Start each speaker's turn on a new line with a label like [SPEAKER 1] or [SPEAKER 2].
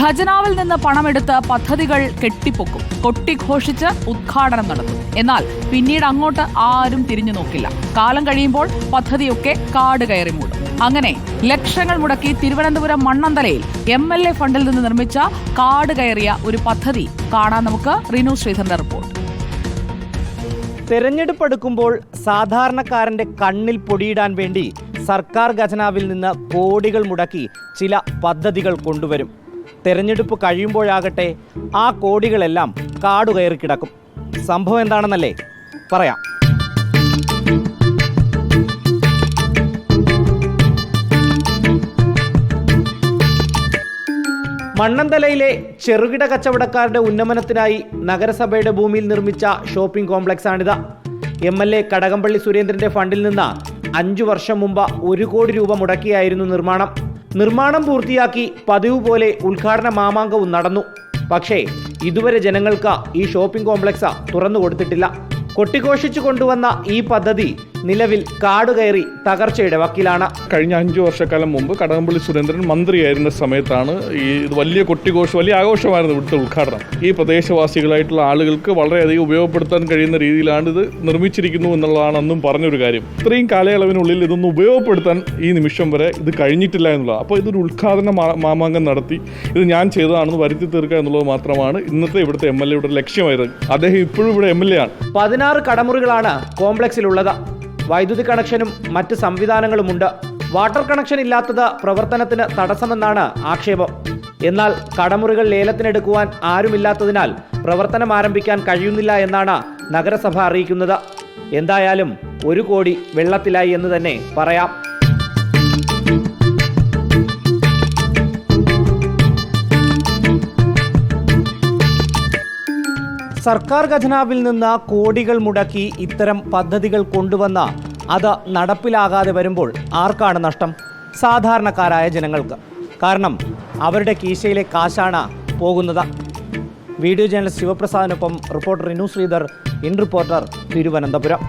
[SPEAKER 1] ഖജനാവിൽ നിന്ന് പണമെടുത്ത് പദ്ധതികൾ കെട്ടിപ്പൊക്കും കൊട്ടിഘോഷിച്ച് ഉദ്ഘാടനം നടത്തും. എന്നാൽ പിന്നീട് അങ്ങോട്ട് ആരും തിരിഞ്ഞു നോക്കില്ല. കാലം കഴിയുമ്പോൾ പദ്ധതിയൊക്കെ കാട് കയറി മൂടും. അങ്ങനെ ലക്ഷങ്ങൾ മുടക്കി തിരുവനന്തപുരം മണ്ണന്തലയിൽ എം എൽ എ ഫണ്ടിൽ നിന്ന് നിർമ്മിച്ച കാട് കയറിയ ഒരു പദ്ധതി. കാണാൻ നമുക്ക് റിനു ശ്രീധരന്റെ റിപ്പോർട്ട്.
[SPEAKER 2] തെരഞ്ഞെടുപ്പ് എടുക്കുമ്പോൾ സാധാരണക്കാരന്റെ കണ്ണിൽ പൊടിയിടാൻ വേണ്ടി സർക്കാർ ഖജനാവിൽ നിന്ന് കോടികൾ മുടക്കി ചില പദ്ധതികൾ കൊണ്ടുവരും. തെരഞ്ഞെടുപ്പ് കഴിയുമ്പോഴാകട്ടെ ആ കോടികളെല്ലാം കാടുകയറി കിടക്കും. സംഭവം എന്താണെന്നല്ലേ പറയാം. മണ്ണന്തലയിലെ ചെറുകിട കച്ചവടക്കാരുടെ ഉന്നമനത്തിനായി നഗരസഭയുടെ ഭൂമിയിൽ നിർമ്മിച്ച ഷോപ്പിംഗ് കോംപ്ലക്സ് ആണിത് എം എൽ എ കടകംപള്ളി സുരേന്ദ്രന്റെ ഫണ്ടിൽ നിന്ന് അഞ്ചു വർഷം മുമ്പ് ഒരു കോടി രൂപ മുടക്കിയായിരുന്നു നിർമ്മാണം. നിർമ്മാണം പൂർത്തിയാക്കി പതിവ് പോലെ ഉദ്ഘാടന മാമാങ്കവും നടന്നു. പക്ഷേ ഇതുവരെ ജനങ്ങൾക്ക് ഈ ഷോപ്പിംഗ് കോംപ്ലക്സ് തുറന്നു കൊടുത്തിട്ടില്ല കൊട്ടിഘോഷിച്ചു കൊണ്ടുവന്ന ഈ പദ്ധതി നിലവിൽ കാടുകയറി തകർച്ചയുടെ വക്കിലാണ്.
[SPEAKER 3] കഴിഞ്ഞ അഞ്ചു വർഷക്കാലം മുമ്പ് കടകംപള്ളി സുരേന്ദ്രൻ മന്ത്രിയായിരുന്ന സമയത്താണ് ഈ ഇത് വലിയ കൊട്ടിഘോഷം വലിയ ആഘോഷമായിരുന്നു ഇവിടുത്തെ ഉദ്ഘാടനം. ഈ പ്രദേശവാസികളായിട്ടുള്ള ആളുകൾക്ക് വളരെയധികം ഉപയോഗപ്പെടുത്താൻ കഴിയുന്ന രീതിയിലാണ് ഇത് നിർമ്മിച്ചിരിക്കുന്നു എന്നുള്ളതാണ് അന്നും പറഞ്ഞൊരു കാര്യം. ഇത്രയും കാലയളവിനുള്ളിൽ ഇതൊന്നും ഉപയോഗപ്പെടുത്താൻ ഈ നിമിഷം വരെ ഇത് കഴിഞ്ഞിട്ടില്ല എന്നുള്ളത് അപ്പോൾ ഇതൊരു ഉദ്ഘാടന മാമാങ്കം നടത്തി. ഇത് ഞാൻ ചെയ്തതാണെന്ന് വരുത്തി തീർക്കുക എന്നുള്ളത് മാത്രമാണ് ഇന്നത്തെ ഇവിടുത്തെ എം എൽ എയുടെ ലക്ഷ്യമായത് അദ്ദേഹം ഇപ്പോഴും ഇവിടെ എം എൽ എ ആണ്.
[SPEAKER 2] പതിനാറ് കടമുറികളാണ് കോംപ്ലക്സിലുള്ളത്. വൈദ്യുതി കണക്ഷനും മറ്റ് സംവിധാനങ്ങളുമുണ്ട്. വാട്ടർ കണക്ഷൻ ഇല്ലാത്തത് പ്രവർത്തനത്തിന് തടസ്സമെന്നാണ് ആക്ഷേപം. എന്നാൽ കടമുറികൾ ലേലത്തിനെടുക്കുവാൻ ആരുമില്ലാത്തതിനാൽ പ്രവർത്തനം ആരംഭിക്കാൻ കഴിയുന്നില്ല എന്നാണ് നഗരസഭ അറിയിക്കുന്നത്. എന്തായാലും ഒരു കോടി വെള്ളത്തിലായി എന്ന് തന്നെ പറയാം. സർക്കാർ ഖജനാവിൽ നിന്ന് കോടികൾ മുടക്കി ഇത്തരം പദ്ധതികൾ കൊണ്ടുവന്ന അത് നടപ്പിലാകാതെ വരുമ്പോൾ ആർക്കാണ് നഷ്ടം? സാധാരണക്കാരായ ജനങ്ങൾക്ക്. കാരണം അവരുടെ കീശയിലെ കാശാണ് പോകുന്നത്. വീഡിയോ ജേർണലിസ്റ്റ് ശിവപ്രസാദിനൊപ്പം റിപ്പോർട്ടർ ഇനു ശ്രീധർ ഇൻ റിപ്പോർട്ടർ തിരുവനന്തപുരം.